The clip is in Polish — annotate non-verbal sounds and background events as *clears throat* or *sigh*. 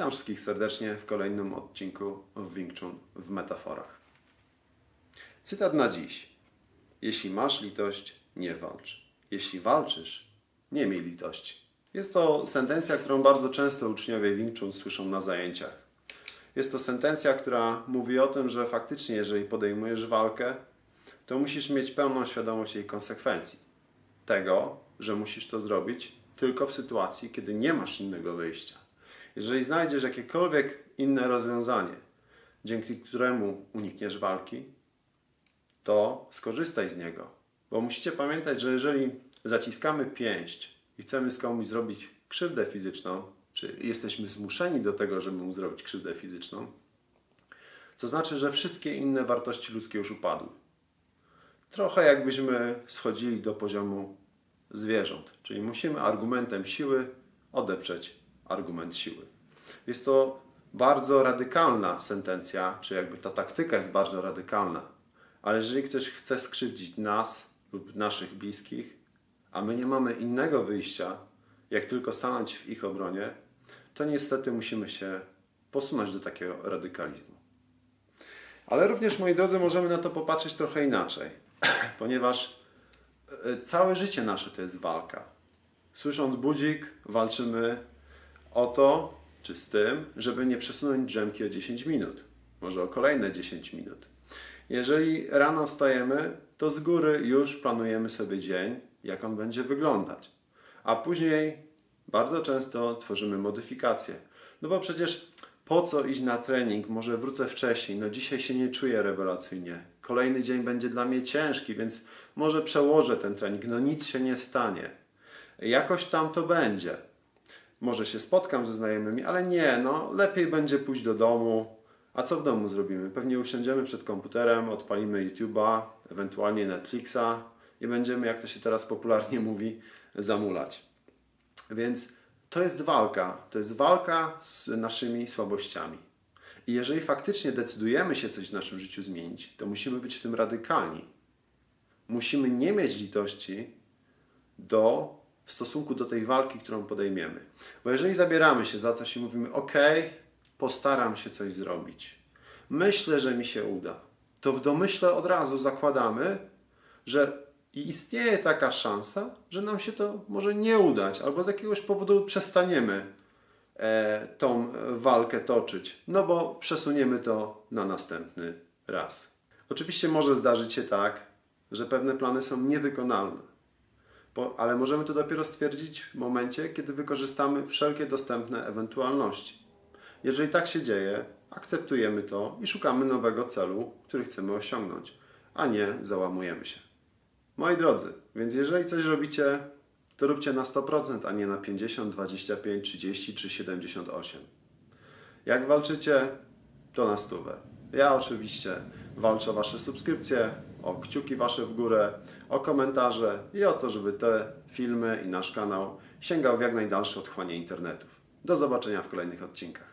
Witam wszystkich serdecznie w kolejnym odcinku w Wing Chun w metaforach. Cytat na dziś. Jeśli masz litość, nie walcz. Jeśli walczysz, nie miej litości. Jest to sentencja, którą bardzo często uczniowie Wing Chun słyszą na zajęciach. Jest to sentencja, która mówi o tym, że faktycznie, jeżeli podejmujesz walkę, to musisz mieć pełną świadomość jej konsekwencji. Tego, że musisz to zrobić tylko w sytuacji, kiedy nie masz innego wyjścia. Jeżeli znajdziesz jakiekolwiek inne rozwiązanie, dzięki któremu unikniesz walki, to skorzystaj z niego. Bo musicie pamiętać, że jeżeli zaciskamy pięść i chcemy z komuś zrobić krzywdę fizyczną, czy jesteśmy zmuszeni do tego, żeby mu zrobić krzywdę fizyczną, to znaczy, że wszystkie inne wartości ludzkie już upadły. Trochę jakbyśmy schodzili do poziomu zwierząt, czyli musimy argumentem siły odeprzeć argument siły. Jest to bardzo radykalna sentencja, czy jakby ta taktyka jest bardzo radykalna. Ale jeżeli ktoś chce skrzywdzić nas lub naszych bliskich, a my nie mamy innego wyjścia, jak tylko stanąć w ich obronie, to niestety musimy się posunąć do takiego radykalizmu. Ale również, moi drodzy, możemy na to popatrzeć trochę inaczej, *clears throat* ponieważ e, całe życie nasze to jest walka. Słysząc budzik, walczymy o to, czy z tym, żeby nie przesunąć drzemki o 10 minut, może o kolejne 10 minut. Jeżeli rano wstajemy, to z góry już planujemy sobie dzień, jak on będzie wyglądać. A później bardzo często tworzymy modyfikacje. No bo przecież po co iść na trening? Może wrócę wcześniej. No dzisiaj się nie czuję rewelacyjnie. Kolejny dzień będzie dla mnie ciężki, więc może przełożę ten trening. No nic się nie stanie. Jakoś tam to będzie. Może się spotkam ze znajomymi, ale nie, no lepiej będzie pójść do domu. A co w domu zrobimy? Pewnie usiądziemy przed komputerem, odpalimy YouTube'a, ewentualnie Netflixa i będziemy, jak to się teraz popularnie *laughs* mówi, zamulać. Więc to jest walka. To jest walka z naszymi słabościami. I jeżeli faktycznie decydujemy się coś w naszym życiu zmienić, to musimy być w tym radykalni. Musimy nie mieć litości do, w stosunku do tej walki, którą podejmiemy. Bo jeżeli zabieramy się za coś i mówimy, ok, postaram się coś zrobić, myślę, że mi się uda, to w domyśle od razu zakładamy, że istnieje taka szansa, że nam się to może nie udać, albo z jakiegoś powodu przestaniemy e, tą walkę toczyć, no bo przesuniemy to na następny raz. Oczywiście może zdarzyć się tak, że pewne plany są niewykonalne, ale możemy to dopiero stwierdzić w momencie, kiedy wykorzystamy wszelkie dostępne ewentualności. Jeżeli tak się dzieje, akceptujemy to i szukamy nowego celu, który chcemy osiągnąć, a nie załamujemy się. Moi drodzy, więc jeżeli coś robicie, to róbcie na 100%, a nie na 50, 25, 30 czy 78. Jak walczycie, to na stówę. Ja oczywiście walczę o Wasze subskrypcje, o kciuki Wasze w górę, o komentarze i o to, żeby te filmy i nasz kanał sięgał w jak najdalsze otchłanie internetów. Do zobaczenia w kolejnych odcinkach.